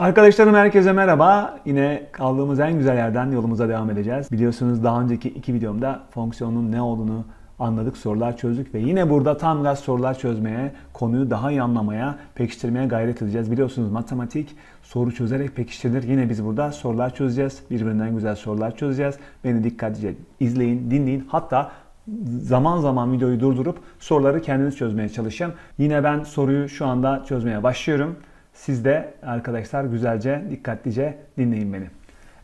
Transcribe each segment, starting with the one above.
Arkadaşlarım herkese merhaba. Yine kaldığımız en güzel yerden yolumuza devam edeceğiz. Biliyorsunuz daha önceki iki videomda fonksiyonun ne olduğunu anladık, sorular çözdük ve yine burada tam gaz sorular çözmeye, konuyu daha iyi anlamaya, pekiştirmeye gayret edeceğiz. Biliyorsunuz matematik soru çözerek pekiştirilir. Yine biz burada sorular çözeceğiz. Birbirinden güzel sorular çözeceğiz. Beni dikkatlice izleyin, dinleyin. Hatta zaman zaman videoyu durdurup soruları kendiniz çözmeye çalışın. Yine ben soruyu şu anda çözmeye başlıyorum. Siz de arkadaşlar güzelce, dikkatlice dinleyin beni.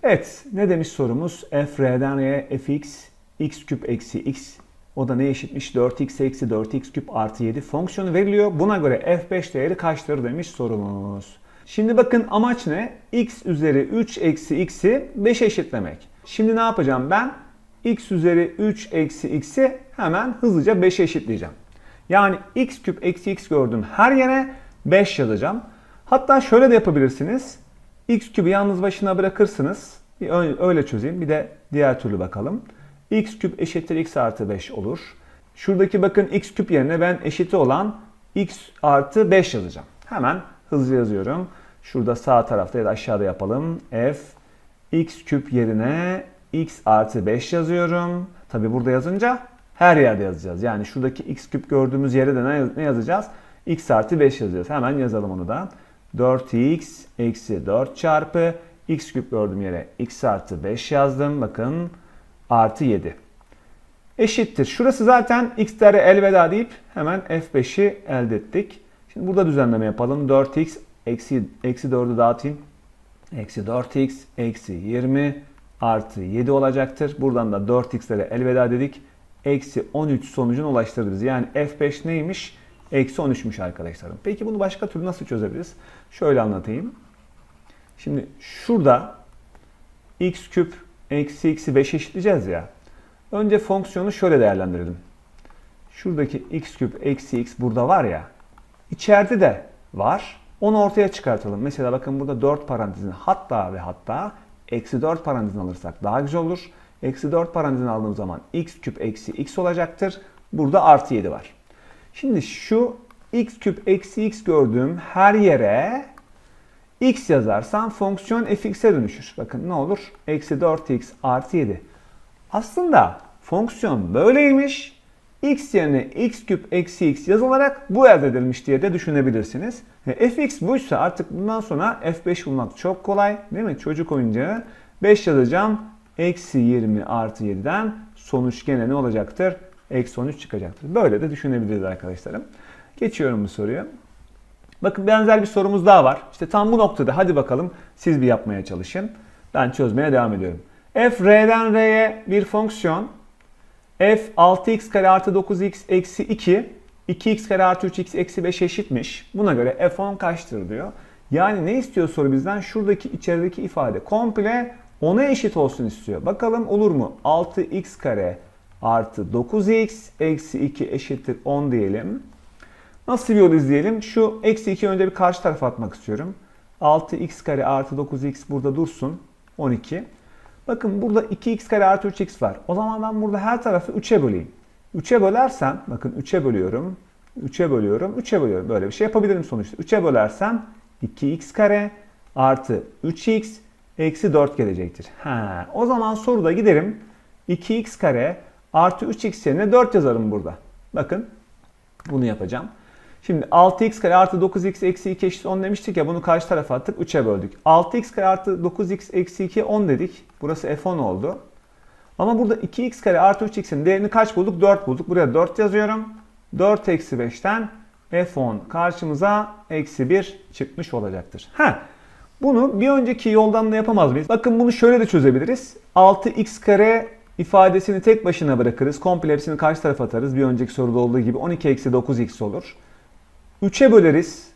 Evet, ne demiş sorumuz? f r'den r'ye fx, x küp eksi x. O da ne eşitmiş? 4x eksi 4x küp artı 7 fonksiyonu veriliyor. Buna göre f5 değeri kaçtır demiş sorumuz. Şimdi bakın amaç ne? x üzeri 3 eksi x'i 5 eşitlemek. Şimdi ne yapacağım ben? x üzeri 3 eksi x'i hemen hızlıca 5'e eşitleyeceğim. Yani x küp eksi x gördüğüm her yere 5 yazacağım. Hatta şöyle de yapabilirsiniz. x küpü yalnız başına bırakırsınız. Bir öyle çözeyim. Bir de diğer türlü bakalım. x küp eşittir x artı 5 olur. Şuradaki bakın x küp yerine ben eşiti olan x artı 5 yazacağım. Hemen hızlı yazıyorum. Şurada sağ tarafta ya da aşağıda yapalım. f x küp yerine x artı 5 yazıyorum. Tabi burada yazınca her yerde yazacağız. Yani şuradaki x küp gördüğümüz yere de ne yazacağız? x artı 5 yazacağız. Hemen yazalım onu da. 4x eksi 4 çarpı x küp gördüğüm yere x artı 5 yazdım. Bakın artı 7. Eşittir. Şurası zaten x'lere elveda deyip hemen f5'i elde ettik. Şimdi burada düzenleme yapalım. 4x eksi, eksi 4'ü dağıtayım. Eksi 4x eksi 20 artı 7 olacaktır. Buradan da 4x'lere elveda dedik. Eksi 13 sonucuna ulaştırırız. Yani f5 neymiş? Eksi 13'müş arkadaşlarım. Peki bunu başka türlü nasıl çözebiliriz? Şöyle anlatayım. Şimdi şurada x küp eksi x'i 5 eşitleyeceğiz ya. Önce fonksiyonu şöyle değerlendirelim. Şuradaki x küp eksi x burada var ya. İçeride de var. Onu ortaya çıkartalım. Mesela bakın burada 4 parantezini hatta ve hatta eksi 4 parantezini alırsak daha güzel olur. Eksi 4 parantezini aldığım zaman x küp eksi x olacaktır. Burada artı 7 var. Şimdi şu x küp eksi x gördüğüm her yere x yazarsam fonksiyon fx'e dönüşür. Bakın ne olur? Eksi 4x artı 7. Aslında fonksiyon böyleymiş. x yerine x küp eksi x yazılarak bu elde edilmiş diye de düşünebilirsiniz. E, fx buysa artık bundan sonra f5 bulmak çok kolay. Değil mi? Çocuk oyuncağı. 5 yazacağım. Eksi 20 artı 7'den sonuç gene ne olacaktır? Eksi 13 çıkacaktır. Böyle de düşünebiliriz arkadaşlarım. Geçiyorum bu soruyu. Bakın benzer bir sorumuz daha var. İşte tam bu noktada hadi bakalım siz bir yapmaya çalışın. Ben çözmeye devam ediyorum. f r'den r'ye bir fonksiyon. f 6x kare artı 9x eksi 2 2x kare artı 3x eksi 5 eşitmiş. Buna göre f10 kaçtır diyor. Yani ne istiyor soru bizden? Şuradaki içerideki ifade komple ona eşit olsun istiyor. Bakalım olur mu? 6x kare artı 9x eksi 2 eşittir 10 diyelim. Nasıl bir yol izleyelim? Şu eksi 2 önce bir karşı tarafa atmak istiyorum. 6x kare artı 9x burada dursun. 12. Bakın burada 2x kare artı 3x var. O zaman ben burada her tarafı 3'e böleyim. 3'e bölersem, bakın 3'e bölüyorum. 3'e bölüyorum, 3'e bölüyorum. Böyle bir şey yapabilirim sonuçta. 3'e bölersem 2x kare artı 3x eksi 4 gelecektir. Ha, o zaman soruda giderim. 2x kare artı 3x yerine 4 yazarım burada. Bakın bunu yapacağım. Şimdi 6x kare artı 9x eksi 2 eşit 10 demiştik ya bunu karşı tarafa attık 3'e böldük. 6x kare artı 9x eksi 2 10 dedik. Burası f10 oldu. Ama burada 2x kare artı 3x'in değerini kaç bulduk? 4 bulduk. Buraya 4 yazıyorum. 4 eksi 5'ten f10 karşımıza eksi 1 çıkmış olacaktır. Ha, bunu bir önceki yoldan da yapamaz mıyız? Bakın bunu şöyle de çözebiliriz. 6x kare ifadesini tek başına bırakırız. Komple hepsini karşı tarafa atarız. Bir önceki soruda olduğu gibi 12 eksi 9x olur. 3'e böleriz.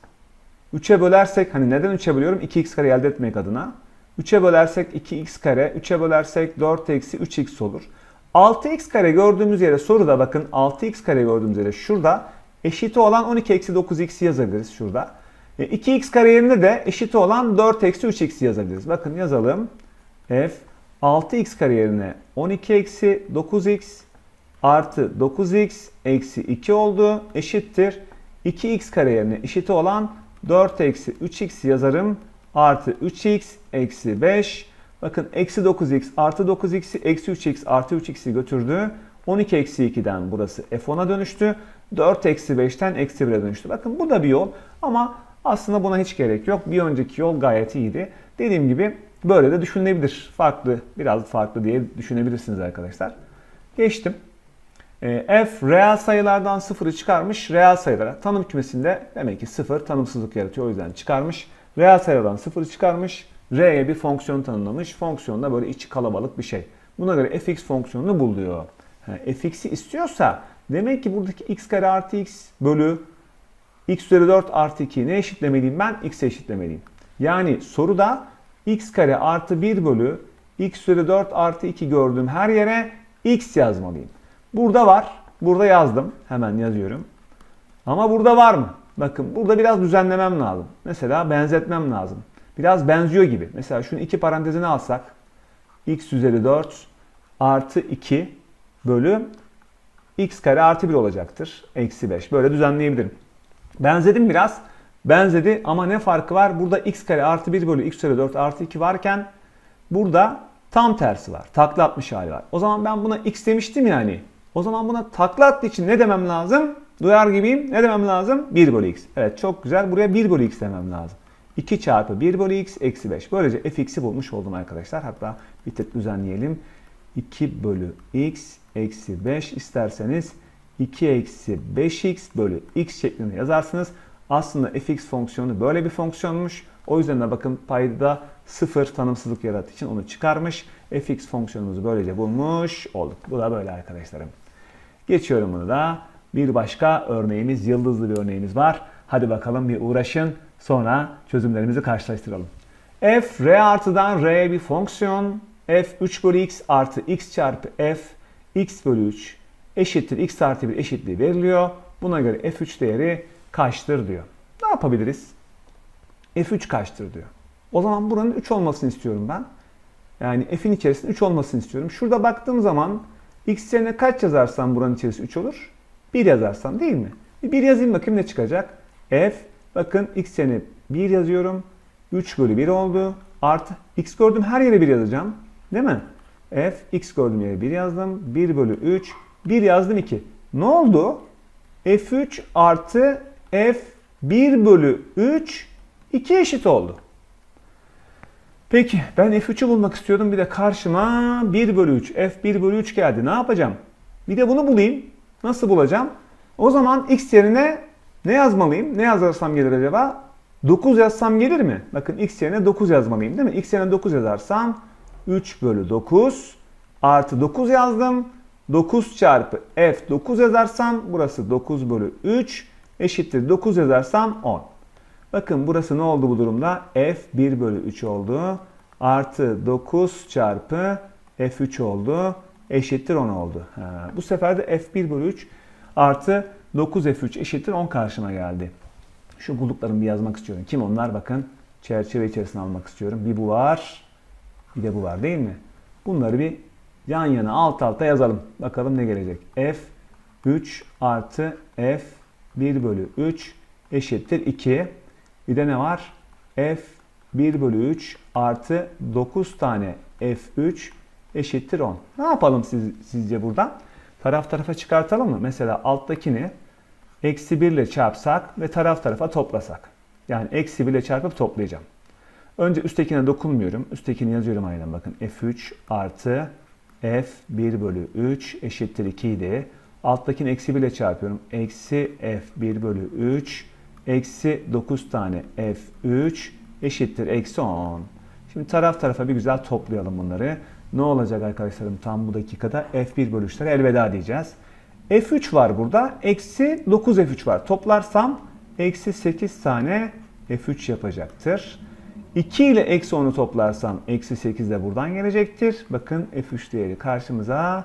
3'e bölersek hani neden 3'e bölüyorum? 2x kare elde etmek adına. 3'e bölersek 2x kare, 3'e bölersek 4 eksi 3x olur. 6x kare gördüğümüz yere soruda bakın 6x kare gördüğümüz yere şurada eşiti olan 12 eksi 9x yazabiliriz şurada. 2x kare yerine de eşiti olan 4 eksi 3x yazabiliriz. Bakın yazalım. f 6x kare yerine 12 eksi 9x artı 9x eksi 2 oldu. Eşittir. 2x kare yerine eşiti olan 4 eksi 3x yazarım. artı 3x eksi 5. Bakın eksi 9x artı 9x'i eksi 3x artı 3x'i götürdü. 12 eksi 2'den burası f10'a dönüştü. 4 eksi 5'ten eksi 1'e dönüştü. Bakın bu da bir yol ama aslında buna hiç gerek yok. Bir önceki yol gayet iyiydi. Dediğim gibi böyle de düşünülebilir. Farklı, biraz farklı diye düşünebilirsiniz arkadaşlar. Geçtim. E, F reel sayılardan sıfırı çıkarmış reel sayılara. Tanım kümesinde demek ki sıfır tanımsızlık yaratıyor. O yüzden çıkarmış. Reel sayılardan sıfırı çıkarmış. R'ye bir fonksiyon tanımlamış. Fonksiyon da böyle içi kalabalık bir şey. Buna göre fx fonksiyonunu bul diyor. Ha, fx'i istiyorsa demek ki buradaki x kare artı x bölü x üzeri 4 artı 2'yi ne eşitlemeliyim ben? x'e eşitlemeliyim. Yani soruda x kare artı 1 bölü x üzeri 4 artı 2 gördüğüm her yere x yazmalıyım. Burada var. Burada yazdım. Hemen yazıyorum. Ama burada var mı? Bakın burada biraz düzenlemem lazım. Mesela benzetmem lazım. Biraz benziyor gibi. Mesela şunu iki parantezine alsak. x üzeri 4 artı 2 bölü x kare artı 1 olacaktır. Eksi 5. Böyle düzenleyebilirim. Benzedim biraz. Benzedi ama ne farkı var? Burada x kare artı 1 bölü x üzeri 4 artı 2 varken burada tam tersi var. Takla atmış hali var. O zaman ben buna x demiştim yani. O zaman buna takla attığı için ne demem lazım? Duyar gibiyim. Ne demem lazım? 1 bölü x. Evet çok güzel. Buraya 1 bölü x demem lazım. 2 çarpı 1 bölü x eksi 5. Böylece fx'i bulmuş oldum arkadaşlar. Hatta bir tek düzenleyelim. 2 bölü x eksi 5 isterseniz 2 eksi 5x bölü x şeklinde yazarsınız. Aslında fx fonksiyonu böyle bir fonksiyonmuş. O yüzden de bakın payda sıfır tanımsızlık yarattığı için onu çıkarmış. fx fonksiyonumuzu böylece bulmuş olduk. Bu da böyle arkadaşlarım. Geçiyorum bunu da. Bir başka örneğimiz, yıldızlı bir örneğimiz var. Hadi bakalım bir uğraşın. Sonra çözümlerimizi karşılaştıralım. f r artıdan r'ye bir fonksiyon. f 3 bölü x artı x çarpı f x bölü 3 eşittir x artı 1 eşitliği veriliyor. Buna göre f3 değeri kaçtır diyor. Ne yapabiliriz? f3 kaçtır diyor. O zaman buranın 3 olmasını istiyorum ben. Yani f'in içerisinde 3 olmasını istiyorum. Şurada baktığım zaman x yerine kaç yazarsam buranın içerisi 3 olur? 1 yazarsam değil mi? Bir 1 yazayım bakayım ne çıkacak? f bakın x yerine 1 yazıyorum. 3 bölü 1 oldu. Artı x gördüm her yere 1 yazacağım. Değil mi? f x gördüğüm yere 1 yazdım. 1 bölü 3. 1 yazdım 2. Ne oldu? f3 artı f 1 bölü 3 2 eşit oldu. Peki ben f3'ü bulmak istiyordum. Bir de karşıma 1 bölü 3 f1 bölü 3 geldi. Ne yapacağım? Bir de bunu bulayım. Nasıl bulacağım? O zaman x yerine ne yazmalıyım? Ne yazarsam gelir acaba? 9 yazsam gelir mi? Bakın x yerine 9 yazmalıyım değil mi? x yerine 9 yazarsam 3 bölü 9 artı 9 yazdım. 9 çarpı f 9 yazarsam burası 9 bölü 3 eşittir 9 yazarsam 10. Bakın burası ne oldu bu durumda? f 1 bölü 3 oldu. Artı 9 çarpı f3 oldu. Eşittir 10 oldu. Ha, bu sefer de f1 bölü 3 artı 9 f3 eşittir 10 karşıma geldi. Şu bulduklarımı bir yazmak istiyorum. Kim onlar? Bakın çerçeve içerisine almak istiyorum. Bir bu var. Bir de bu var değil mi? Bunları bir yan yana alt alta yazalım. Bakalım ne gelecek. f 3 artı f 1 bölü 3 eşittir 2. Bir de ne var? f 1 bölü 3 artı 9 tane f3 eşittir 10. Ne yapalım siz, sizce buradan? Taraf tarafa çıkartalım mı? Mesela alttakini eksi 1 ile çarpsak ve taraf tarafa toplasak. Yani eksi 1 ile çarpıp toplayacağım. Önce üsttekine dokunmuyorum. Üsttekini yazıyorum aynen bakın. f3 artı f 1 bölü 3 eşittir 2 idi. Alttakini eksi 1 ile çarpıyorum. Eksi f 1 bölü 3 eksi 9 tane f3 eşittir eksi 10. Şimdi taraf tarafa bir güzel toplayalım bunları. Ne olacak arkadaşlarım tam bu dakikada? f1 bölü 3'lere elveda diyeceğiz. f3 var burada. Eksi 9 f3 var. Toplarsam eksi 8 tane f3 yapacaktır. 2 ile eksi 10'u toplarsam eksi 8 de buradan gelecektir. Bakın f3 değeri karşımıza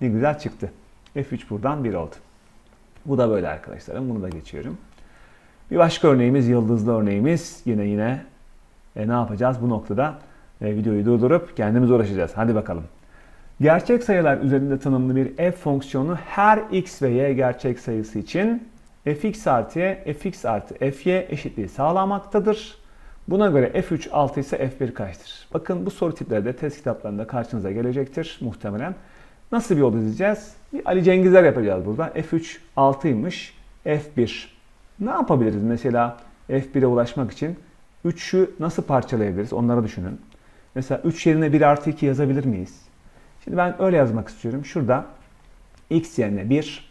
ne güzel çıktı. F3 buradan 1 oldu. Bu da böyle arkadaşlarım. Bunu da geçiyorum. Bir başka örneğimiz, yıldızlı örneğimiz. Yine yine e, ne yapacağız bu noktada? E, videoyu durdurup kendimiz uğraşacağız. Hadi bakalım. Gerçek sayılar üzerinde tanımlı bir f fonksiyonu her x ve y gerçek sayısı için fx artı y, fx artı fy eşitliği sağlamaktadır. Buna göre F3 6 ise F1 kaçtır? Bakın bu soru tipleri de test kitaplarında karşınıza gelecektir muhtemelen. Nasıl bir yol izleyeceğiz? Bir Ali Cengizler yapacağız burada. F3 6'ymış. F1. Ne yapabiliriz mesela F1'e ulaşmak için? 3'ü nasıl parçalayabiliriz? Onları düşünün. Mesela 3 yerine 1 artı 2 yazabilir miyiz? Şimdi ben öyle yazmak istiyorum. Şurada x yerine 1,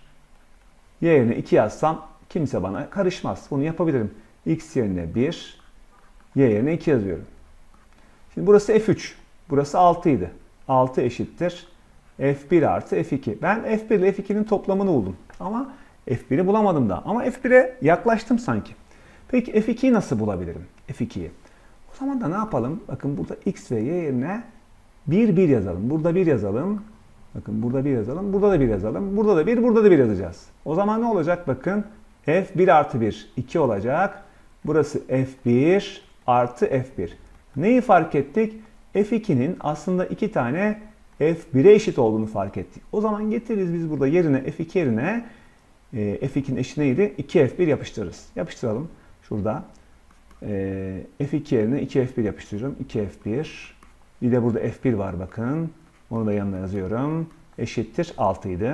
y yerine 2 yazsam kimse bana karışmaz. Bunu yapabilirim. x yerine 1, y yerine 2 yazıyorum. Şimdi burası f3. Burası 6 idi. 6 eşittir. F1 artı f2. Ben f1 ile f2'nin toplamını buldum. Ama f1'i bulamadım da. Ama f1'e yaklaştım sanki. Peki f2'yi nasıl bulabilirim? f2'yi. O zaman da ne yapalım? Bakın burada x ve y yerine 1 1 yazalım. Burada 1 yazalım. Bakın burada 1 yazalım. Burada da 1 yazalım. Burada da 1, burada da 1 yazacağız. O zaman ne olacak? Bakın f1 artı 1 2 olacak. Burası f1 artı f1. Neyi fark ettik? f2'nin aslında 2 tane f1'e eşit olduğunu fark ettik. O zaman getiririz biz burada yerine f2 yerine e, f2'nin eşi neydi? 2f1 yapıştırırız. Yapıştıralım. Şurada e, f2 yerine 2f1 yapıştırıyorum. 2f1 bir de burada f1 var bakın. Onu da yanına yazıyorum. Eşittir 6 idi.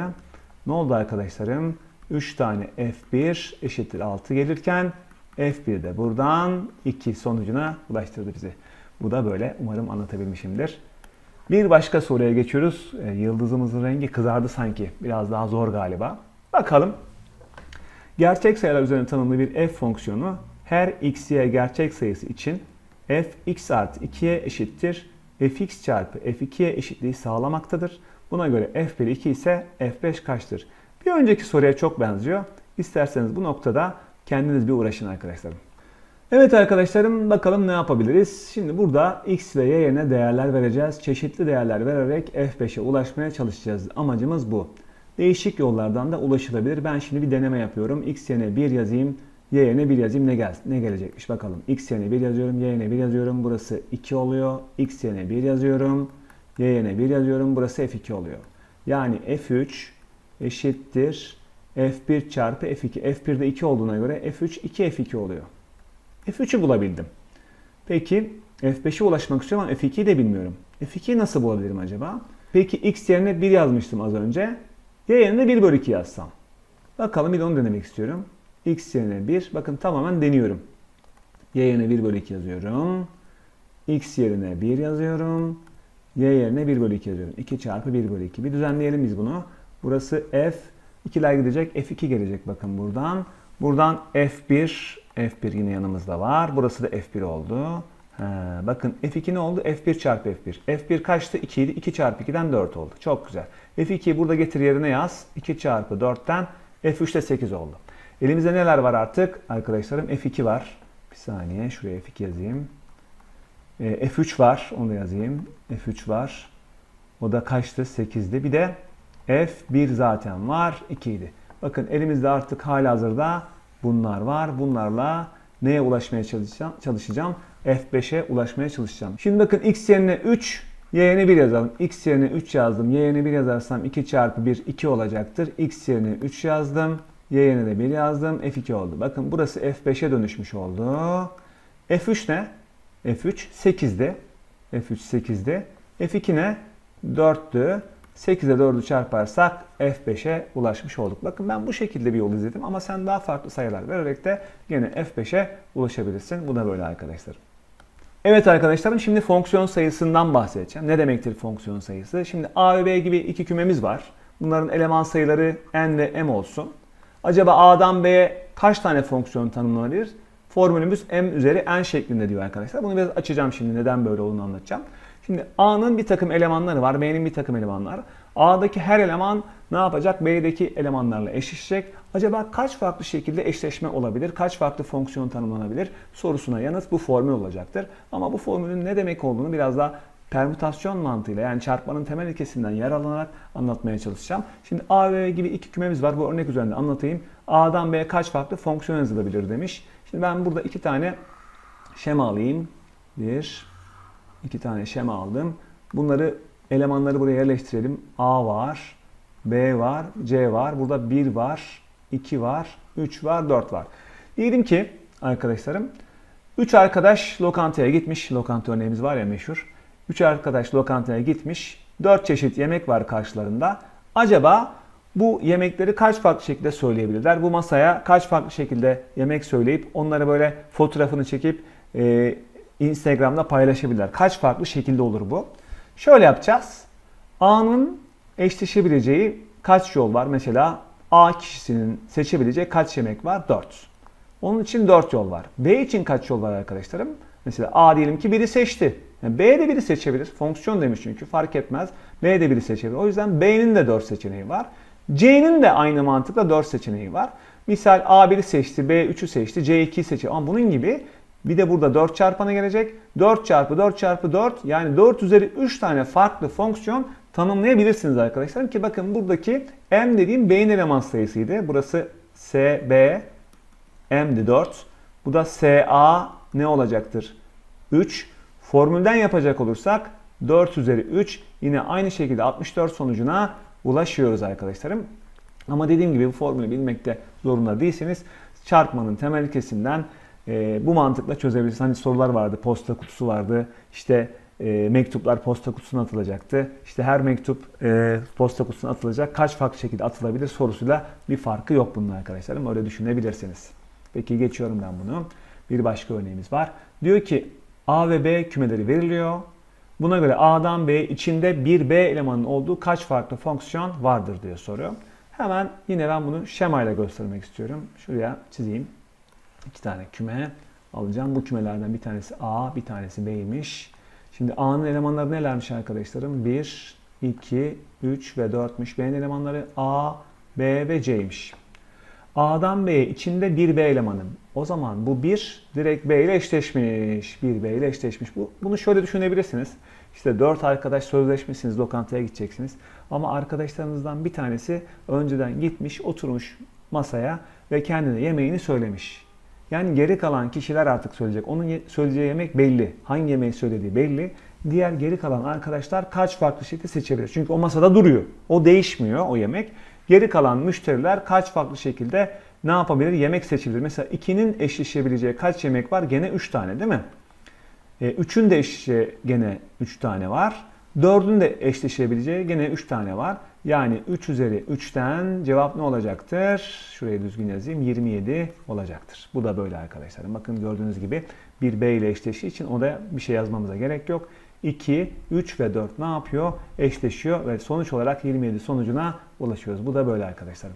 Ne oldu arkadaşlarım? 3 tane f1 eşittir 6 gelirken f1 de buradan 2 sonucuna ulaştırdı bizi. Bu da böyle. Umarım anlatabilmişimdir. Bir başka soruya geçiyoruz. E, Yıldızımızın rengi kızardı sanki. Biraz daha zor galiba. Bakalım. Gerçek sayılar üzerine tanımlı bir f fonksiyonu her x, gerçek sayısı için f x artı 2'ye eşittir fx çarpı f2'ye eşitliği sağlamaktadır. Buna göre f1 2 ise f5 kaçtır? Bir önceki soruya çok benziyor. İsterseniz bu noktada kendiniz bir uğraşın arkadaşlarım. Evet arkadaşlarım bakalım ne yapabiliriz? Şimdi burada x ve y yerine değerler vereceğiz. Çeşitli değerler vererek f5'e ulaşmaya çalışacağız. Amacımız bu. Değişik yollardan da ulaşılabilir. Ben şimdi bir deneme yapıyorum. x yerine 1 yazayım. Y yerine 1 yazayım ne, gel ne gelecekmiş bakalım. X yerine 1 yazıyorum, Y yerine 1 yazıyorum. Burası 2 oluyor. X yerine 1 yazıyorum. Y yerine 1 yazıyorum. Burası F2 oluyor. Yani F3 eşittir F1 çarpı F2. F1'de 2 olduğuna göre F3 2F2 oluyor. F3'ü bulabildim. Peki F5'e ulaşmak istiyorum ama F2'yi de bilmiyorum. F2'yi nasıl bulabilirim acaba? Peki X yerine 1 yazmıştım az önce. Y yerine 1 bölü 2 yazsam. Bakalım bir de onu denemek istiyorum x yerine 1. Bakın tamamen deniyorum. y yerine 1 bölü 2 yazıyorum. x yerine 1 yazıyorum. y yerine 1 bölü 2 yazıyorum. 2 çarpı 1 bölü 2. Bir düzenleyelim biz bunu. Burası f. 2'ler gidecek. f2 gelecek bakın buradan. Buradan f1. F1 yine yanımızda var. Burası da f1 oldu. He, bakın f2 ne oldu? f1 çarpı f1. f1 kaçtı? 2 idi. 2 çarpı 2'den 4 oldu. Çok güzel. f2'yi burada getir yerine yaz. 2 çarpı 4'ten f3 de 8 oldu. Elimizde neler var artık? Arkadaşlarım F2 var. Bir saniye şuraya F2 yazayım. E, F3 var. Onu da yazayım. F3 var. O da kaçtı? 8'di. Bir de F1 zaten var. 2 idi. Bakın elimizde artık hala hazırda bunlar var. Bunlarla neye ulaşmaya çalışacağım? çalışacağım? F5'e ulaşmaya çalışacağım. Şimdi bakın x yerine 3, y yerine 1 yazalım. x yerine 3 yazdım. y yerine 1 yazarsam 2 çarpı 1 2 olacaktır. x yerine 3 yazdım. Y yerine de 1 yazdım. F2 oldu. Bakın burası F5'e dönüşmüş oldu. F3 ne? F3 8'di. F3 8'di. F2 ne? 4'tü. 8'e 4'ü çarparsak F5'e ulaşmış olduk. Bakın ben bu şekilde bir yol izledim ama sen daha farklı sayılar vererek de yine F5'e ulaşabilirsin. Bu da böyle arkadaşlar. Evet arkadaşlarım şimdi fonksiyon sayısından bahsedeceğim. Ne demektir fonksiyon sayısı? Şimdi A ve B gibi iki kümemiz var. Bunların eleman sayıları n ve m olsun. Acaba A'dan B'ye kaç tane fonksiyon tanımlanabilir? Formülümüz m üzeri n şeklinde diyor arkadaşlar. Bunu biraz açacağım şimdi. Neden böyle olduğunu anlatacağım. Şimdi A'nın bir takım elemanları var. B'nin bir takım elemanlar. A'daki her eleman ne yapacak? B'deki elemanlarla eşleşecek. Acaba kaç farklı şekilde eşleşme olabilir? Kaç farklı fonksiyon tanımlanabilir? Sorusuna yanıt bu formül olacaktır. Ama bu formülün ne demek olduğunu biraz daha permütasyon mantığıyla yani çarpmanın temel ilkesinden yer alınarak anlatmaya çalışacağım. Şimdi A ve B gibi iki kümemiz var. Bu örnek üzerinde anlatayım. A'dan B'ye kaç farklı fonksiyon yazılabilir demiş. Şimdi ben burada iki tane şema alayım. Bir, iki tane şema aldım. Bunları elemanları buraya yerleştirelim. A var, B var, C var. Burada 1 var, 2 var, 3 var, 4 var. Diyelim ki arkadaşlarım Üç arkadaş lokantaya gitmiş. Lokanta örneğimiz var ya meşhur. Üç arkadaş lokantaya gitmiş. Dört çeşit yemek var karşılarında. Acaba bu yemekleri kaç farklı şekilde söyleyebilirler? Bu masaya kaç farklı şekilde yemek söyleyip onları böyle fotoğrafını çekip e, Instagram'da paylaşabilirler? Kaç farklı şekilde olur bu? Şöyle yapacağız. A'nın eşleşebileceği kaç yol var? Mesela A kişisinin seçebileceği kaç yemek var? 4. Onun için 4 yol var. B için kaç yol var arkadaşlarım? Mesela A diyelim ki biri seçti. Yani B de biri seçebilir. Fonksiyon demiş çünkü fark etmez. B de biri seçebilir. O yüzden B'nin de 4 seçeneği var. C'nin de aynı mantıkla 4 seçeneği var. Misal A1'i seçti, B 3'ü seçti, C 2'yi seçti. Ama bunun gibi bir de burada 4 çarpanı gelecek. 4 çarpı 4 çarpı 4 yani 4 üzeri 3 tane farklı fonksiyon tanımlayabilirsiniz arkadaşlar. Ki bakın buradaki M dediğim B'nin eleman sayısıydı. Burası S, B, M'di 4. Bu da SA ne olacaktır? 3. Formülden yapacak olursak 4 üzeri 3 yine aynı şekilde 64 sonucuna ulaşıyoruz arkadaşlarım. Ama dediğim gibi bu formülü bilmekte zorunda değilseniz çarpmanın temel ilkesinden e, bu mantıkla çözebilirsiniz. Hani sorular vardı, posta kutusu vardı, işte e, mektuplar posta kutusuna atılacaktı. İşte her mektup e, posta kutusuna atılacak. Kaç farklı şekilde atılabilir sorusuyla bir farkı yok bunun arkadaşlarım. Öyle düşünebilirsiniz. Peki geçiyorum ben bunu. Bir başka örneğimiz var. Diyor ki A ve B kümeleri veriliyor. Buna göre A'dan B içinde bir B elemanının olduğu kaç farklı fonksiyon vardır diye soruyor. Hemen yine ben bunu şemayla göstermek istiyorum. Şuraya çizeyim. İki tane küme alacağım. Bu kümelerden bir tanesi A, bir tanesi B'ymiş. Şimdi A'nın elemanları nelermiş arkadaşlarım? 1, 2, 3 ve 4'müş. B'nin elemanları A, B ve C'ymiş. A'dan B'ye içinde bir B elemanım. O zaman bu bir direkt B ile eşleşmiş. Bir B ile eşleşmiş. Bu, bunu şöyle düşünebilirsiniz. İşte dört arkadaş sözleşmişsiniz, lokantaya gideceksiniz. Ama arkadaşlarınızdan bir tanesi önceden gitmiş, oturmuş masaya ve kendine yemeğini söylemiş. Yani geri kalan kişiler artık söyleyecek. Onun ye- söyleyeceği yemek belli. Hangi yemeği söylediği belli. Diğer geri kalan arkadaşlar kaç farklı şekilde seçebilir. Çünkü o masada duruyor. O değişmiyor o yemek. Geri kalan müşteriler kaç farklı şekilde ne yapabilir? Yemek seçebilir. Mesela 2'nin eşleşebileceği kaç yemek var? Gene 3 tane değil mi? 3'ün de eşleşeceği gene 3 tane var. 4'ün de eşleşebileceği gene 3 tane var. Yani 3 üzeri 3'ten cevap ne olacaktır? Şurayı düzgün yazayım. 27 olacaktır. Bu da böyle arkadaşlar. Bakın gördüğünüz gibi bir B ile eşleştiği için o da bir şey yazmamıza gerek yok. 2, 3 ve 4 ne yapıyor? Eşleşiyor ve sonuç olarak 27 sonucuna ulaşıyoruz. Bu da böyle arkadaşlarım.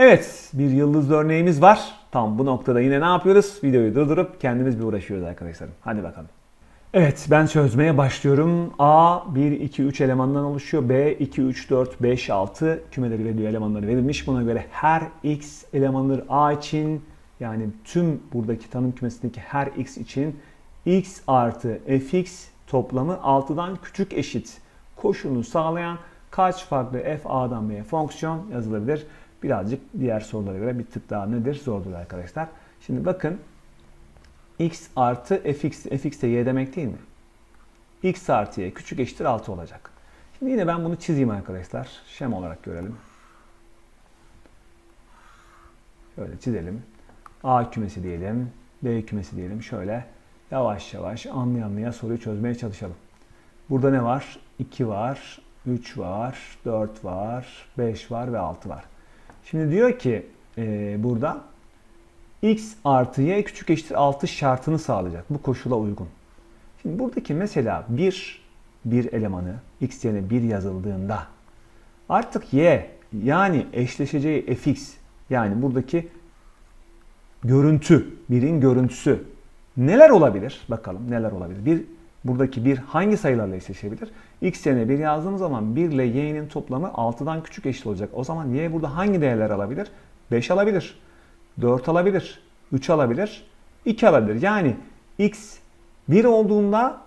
Evet, bir yıldız örneğimiz var. Tam bu noktada yine ne yapıyoruz? Videoyu durdurup kendimiz bir uğraşıyoruz arkadaşlarım. Hadi bakalım. Evet, ben çözmeye başlıyorum. A 1, 2, 3 elemandan oluşuyor. B 2, 3, 4, 5, 6 kümeleri veriliyor, elemanları verilmiş. Buna göre her x elemanları A için yani tüm buradaki tanım kümesindeki her x için x artı fx toplamı 6'dan küçük eşit koşulunu sağlayan kaç farklı f a'dan b'ye fonksiyon yazılabilir? Birazcık diğer sorulara göre bir tık daha nedir? Zordur arkadaşlar. Şimdi bakın x artı fx, fx de y demek değil mi? x artı y küçük eşittir 6 olacak. Şimdi yine ben bunu çizeyim arkadaşlar. Şem olarak görelim. Şöyle çizelim. A kümesi diyelim. B kümesi diyelim. Şöyle yavaş yavaş anlaya anlaya soruyu çözmeye çalışalım. Burada ne var? 2 var, 3 var, 4 var, 5 var ve 6 var. Şimdi diyor ki e, burada x artı y küçük eşittir 6 şartını sağlayacak. Bu koşula uygun. Şimdi buradaki mesela bir bir elemanı x yerine 1 yazıldığında artık y yani eşleşeceği fx yani buradaki görüntü, birin görüntüsü neler olabilir? Bakalım neler olabilir. Bir buradaki bir hangi sayılarla eşleşebilir? X yerine 1 yazdığım zaman 1 ile y'nin toplamı 6'dan küçük eşit olacak. O zaman y burada hangi değerler alabilir? 5 alabilir. 4 alabilir. 3 alabilir. 2 alabilir. Yani x 1 olduğunda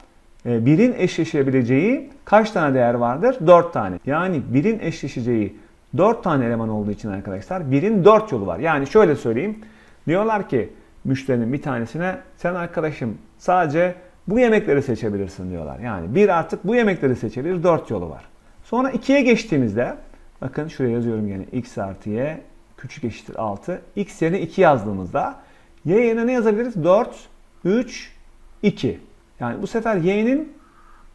1'in eşleşebileceği kaç tane değer vardır? 4 tane. Yani 1'in eşleşeceği 4 tane eleman olduğu için arkadaşlar 1'in 4 yolu var. Yani şöyle söyleyeyim. Diyorlar ki müşterinin bir tanesine sen arkadaşım sadece bu yemekleri seçebilirsin diyorlar. Yani bir artık bu yemekleri seçebilir. 4 yolu var. Sonra 2'ye geçtiğimizde bakın şuraya yazıyorum yine x artı y küçük eşittir 6. x yerine 2 yazdığımızda Y yerine ne yazabiliriz? 4, 3, 2. Yani bu sefer Y'nin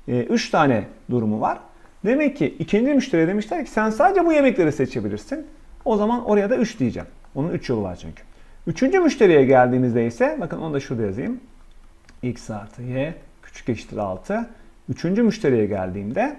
3 tane durumu var. Demek ki ikinci müşteriye demişler ki sen sadece bu yemekleri seçebilirsin. O zaman oraya da 3 diyeceğim. Onun 3 yolu var çünkü. Üçüncü müşteriye geldiğimizde ise bakın onu da şurada yazayım. X artı y küçük eşittir 6. Üçüncü müşteriye geldiğimde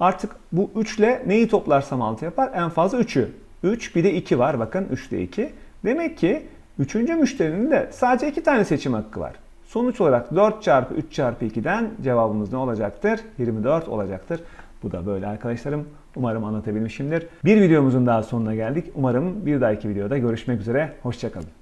artık bu 3 ile neyi toplarsam 6 yapar? En fazla 3'ü. 3 bir de 2 var bakın 3 de 2. Demek ki üçüncü müşterinin de sadece 2 tane seçim hakkı var. Sonuç olarak 4 çarpı 3 çarpı 2'den cevabımız ne olacaktır? 24 olacaktır. Bu da böyle arkadaşlarım. Umarım anlatabilmişimdir. Bir videomuzun daha sonuna geldik. Umarım bir dahaki videoda görüşmek üzere. Hoşçakalın.